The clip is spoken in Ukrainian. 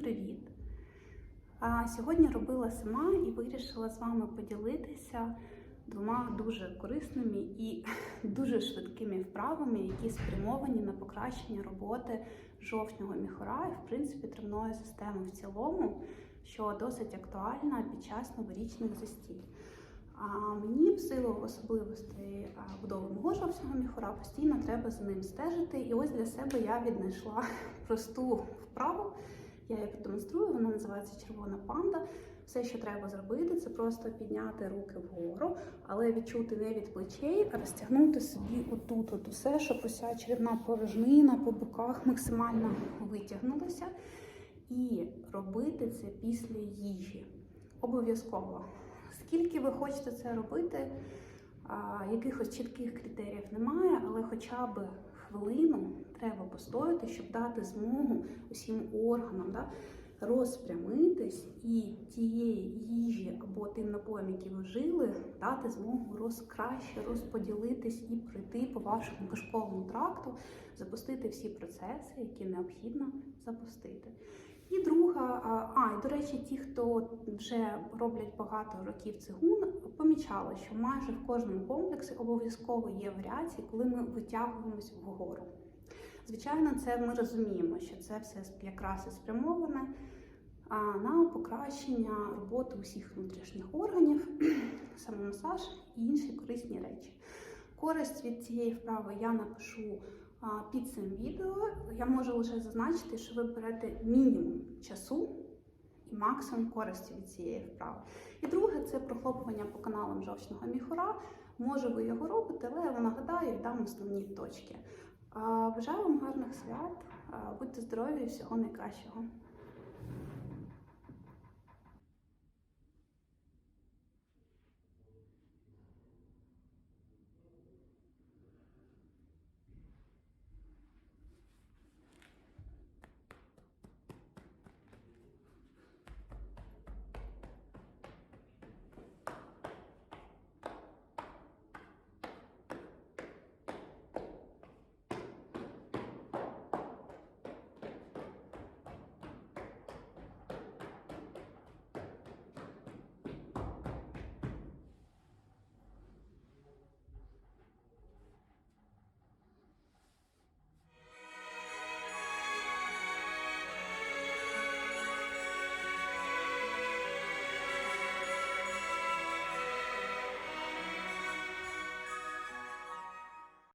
привіт! А, Сьогодні робила сама і вирішила з вами поділитися двома дуже корисними і дуже швидкими вправами, які спрямовані на покращення роботи жовчного міхора і, в принципі, травної системи в цілому, що досить актуальна під час новорічних застіль. А мені в силу особливостей будови мого жовчного міхора постійно треба за ним стежити. І ось для себе я віднайшла просту вправу. Я її продемонструю, вона називається червона панда. Все, що треба зробити, це просто підняти руки вгору, але відчути не від плечей, а розтягнути собі отут, от усе, щоб уся черевна порожнина по боках максимально витягнулася. І робити це після їжі. Обов'язково. Скільки ви хочете це робити, якихось чітких критеріїв немає, але хоча б хвилину треба постояти, щоб дати змогу усім органам да, розпрямитись і тієї їжі або тим напоям, які ви вжили, дати змогу роз, краще розподілитись і пройти по вашому кишковому тракту, запустити всі процеси, які необхідно запустити. І друга, а і до речі, ті, хто вже роблять багато років цигун, помічали, що майже в кожному комплексі обов'язково є варіації, коли ми витягуємось вгору. Звичайно, це ми розуміємо, що це все якраз і спрямоване на покращення роботи усіх внутрішніх органів, самомасаж і інші корисні речі. Користь від цієї вправи я напишу під цим відео. Я можу лише зазначити, що ви берете мінімум часу і максимум користі від цієї вправи. Це прохлопування по каналам жовчного міхура. Може, ви його робите, але я вам нагадаю і дам основні точки. Бажаю вам гарних свят, будьте здорові і всього найкращого.